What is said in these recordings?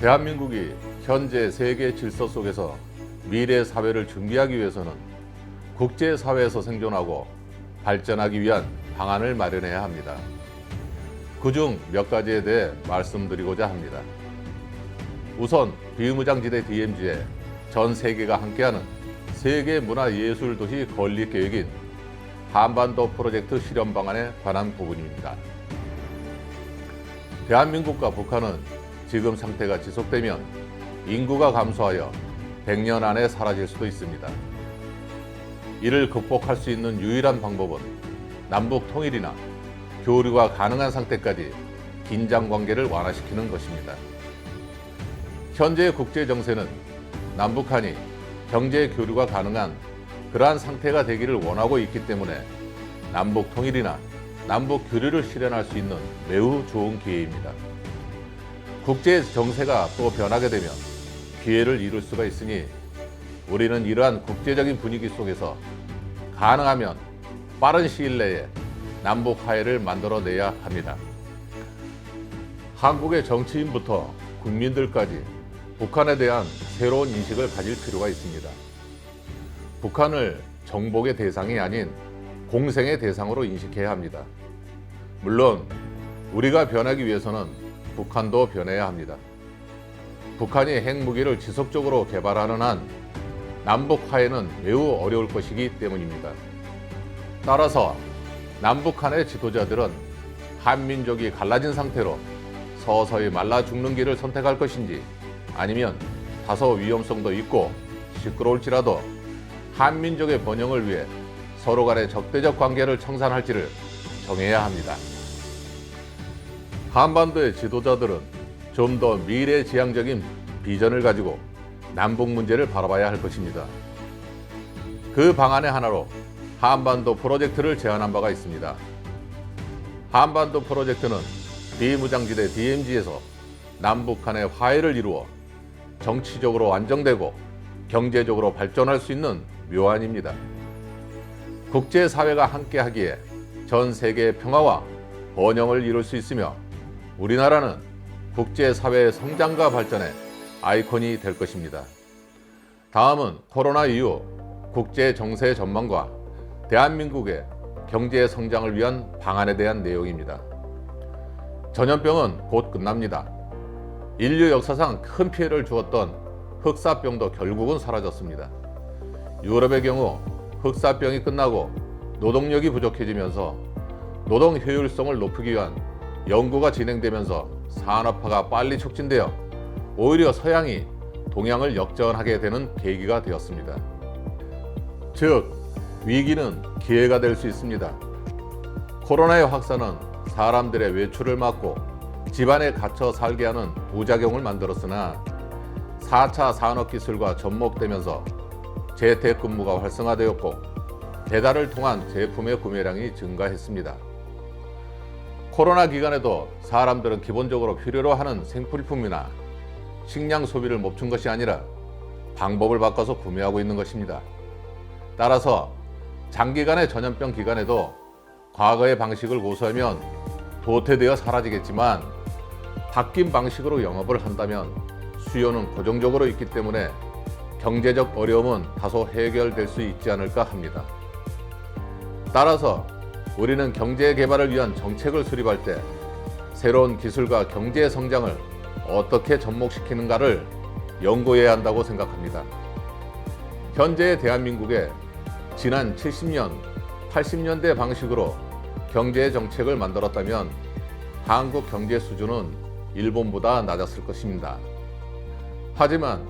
대한민국이 현재 세계 질서 속에서 미래 사회를 준비하기 위해서는 국제 사회에서 생존하고 발전하기 위한 방안을 마련해야 합니다. 그중 몇 가지에 대해 말씀드리고자 합니다. 우선 비무장지대 DMZ에 전 세계가 함께하는 세계 문화 예술 도시 건립 계획인 한반도 프로젝트 실현 방안에 관한 부분입니다. 대한민국과 북한은 지금 상태가 지속되면 인구가 감소하여 100년 안에 사라질 수도 있습니다. 이를 극복할 수 있는 유일한 방법은 남북 통일이나 교류가 가능한 상태까지 긴장 관계를 완화시키는 것입니다. 현재의 국제 정세는 남북한이 경제 교류가 가능한 그러한 상태가 되기를 원하고 있기 때문에 남북 통일이나 남북 교류를 실현할 수 있는 매우 좋은 기회입니다. 국제 정세가 또 변하게 되면 기회를 이룰 수가 있으니 우리는 이러한 국제적인 분위기 속에서 가능하면 빠른 시일 내에 남북 화해를 만들어내야 합니다. 한국의 정치인부터 국민들까지 북한에 대한 새로운 인식을 가질 필요가 있습니다. 북한을 정복의 대상이 아닌 공생의 대상으로 인식해야 합니다. 물론 우리가 변하기 위해서는 북한도 변해야 합니다. 북한이 핵무기를 지속적으로 개발하는 한 남북 화해는 매우 어려울 것이기 때문입니다. 따라서 남북 한의 지도자들은 한민족이 갈라진 상태로 서서히 말라 죽는 길을 선택할 것인지 아니면 다소 위험성도 있고 시끄러울지라도 한민족의 번영을 위해 서로 간의 적대적 관계를 청산할지를 정해야 합니다. 한반도의 지도자들은 좀 더 미래지향적인 비전을 가지고 남북 문제를 바라봐야 할 것입니다. 그 방안의 하나로 한반도 프로젝트를 제안한 바가 있습니다. 한반도 프로젝트는 비무장지대 DMZ에서 남북 간의 화해를 이루어 정치적으로 안정되고 경제적으로 발전할 수 있는 묘안입니다. 국제사회가 함께하기에 전 세계의 평화와 번영을 이룰 수 있으며 우리나라는 국제사회의 성장과 발전의 아이콘이 될 것입니다. 다음은 코로나 이후 국제 정세 전망과 대한민국의 경제 성장을 위한 방안에 대한 내용입니다. 전염병은 곧 끝납니다. 인류 역사상 큰 피해를 주었던 흑사병도 결국은 사라졌습니다. 유럽의 경우 흑사병이 끝나고 노동력이 부족해지면서 노동 효율성을 높이기 위한 연구가 진행되면서 산업화가 빨리 촉진되어 오히려 서양이 동양을 역전하게 되는 계기가 되었습니다. 즉, 위기는 기회가 될 수 있습니다. 코로나의 확산은 사람들의 외출을 막고 집안에 갇혀 살게 하는 부작용을 만들었으나 4차 산업기술과 접목되면서 재택근무가 활성화되었고 배달을 통한 제품의 구매량이 증가했습니다. 코로나 기간에도 사람들은 기본적으로 필요로 하는 생필품이나 식량 소비를 멈춘 것이 아니라 방법을 바꿔서 구매하고 있는 것입니다. 따라서 장기간의 전염병 기간에도 과거의 방식을 고수하면 도태되어 사라지겠지만 바뀐 방식으로 영업을 한다면 수요는 고정적으로 있기 때문에 경제적 어려움은 다소 해결될 수 있지 않을까 합니다. 따라서 우리는 경제 개발을 위한 정책을 수립할 때 새로운 기술과 경제 성장을 어떻게 접목시키는가를 연구해야 한다고 생각합니다. 현재의 대한민국에 지난 70년, 80년대 방식으로 경제 정책을 만들었다면 한국 경제 수준은 일본보다 낮았을 것입니다. 하지만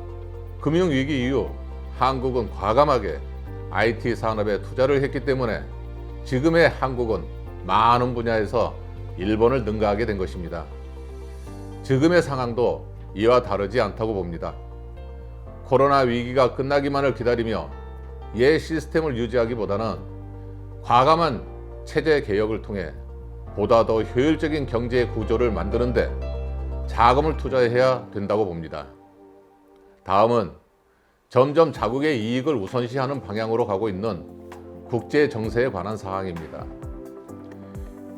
금융위기 이후 한국은 과감하게 IT 산업에 투자를 했기 때문에 지금의 한국은 많은 분야에서 일본을 능가하게 된 것입니다. 지금의 상황도 이와 다르지 않다고 봅니다. 코로나 위기가 끝나기만을 기다리며 옛 시스템을 유지하기보다는 과감한 체제 개혁을 통해 보다 더 효율적인 경제 구조를 만드는데 자금을 투자해야 된다고 봅니다. 다음은 점점 자국의 이익을 우선시하는 방향으로 가고 있는 국제 정세에 관한 사항입니다.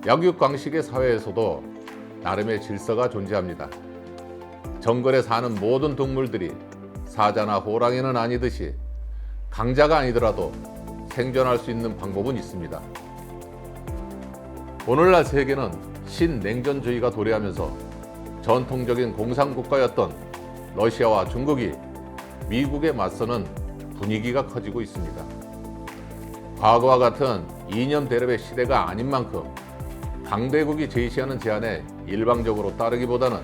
약육강식의 사회에서도 나름의 질서가 존재합니다. 정글에 사는 모든 동물들이 사자나 호랑이는 아니듯이 강자가 아니더라도 생존할 수 있는 방법은 있습니다. 오늘날 세계는 신냉전주의가 도래하면서 전통적인 공산국가였던 러시아와 중국이 미국에 맞서는 분위기가 커지고 있습니다. 과거와 같은 이념 대립의 시대가 아닌 만큼 강대국이 제시하는 제안에 일방적으로 따르기보다는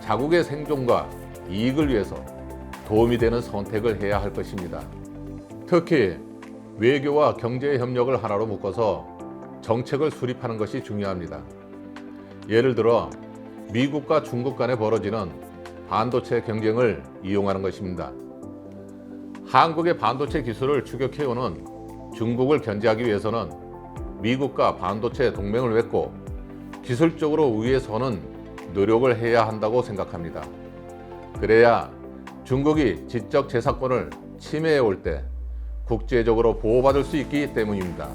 자국의 생존과 이익을 위해서 도움이 되는 선택을 해야 할 것입니다. 특히 외교와 경제 협력을 하나로 묶어서 정책을 수립하는 것이 중요합니다. 예를 들어 미국과 중국 간에 벌어지는 반도체 경쟁을 이용하는 것입니다. 한국의 반도체 기술을 추격해오는 중국을 견제하기 위해서는 미국과 반도체 동맹을 맺고 기술적으로 위에 서는 노력을 해야 한다고 생각합니다. 그래야 중국이 지적 재산권을 침해해 올 때 국제적으로 보호받을 수 있기 때문입니다.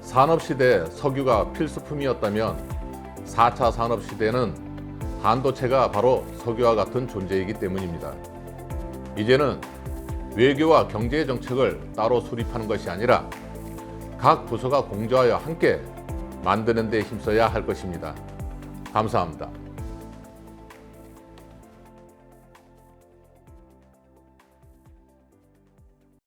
산업시대 석유가 필수품이었다면 4차 산업시대는 반도체가 바로 석유와 같은 존재이기 때문입니다. 이제는 외교와 경제 정책을 따로 수립하는 것이 아니라 각 부서가 공조하여 함께 만드는 데 힘써야 할 것입니다. 감사합니다.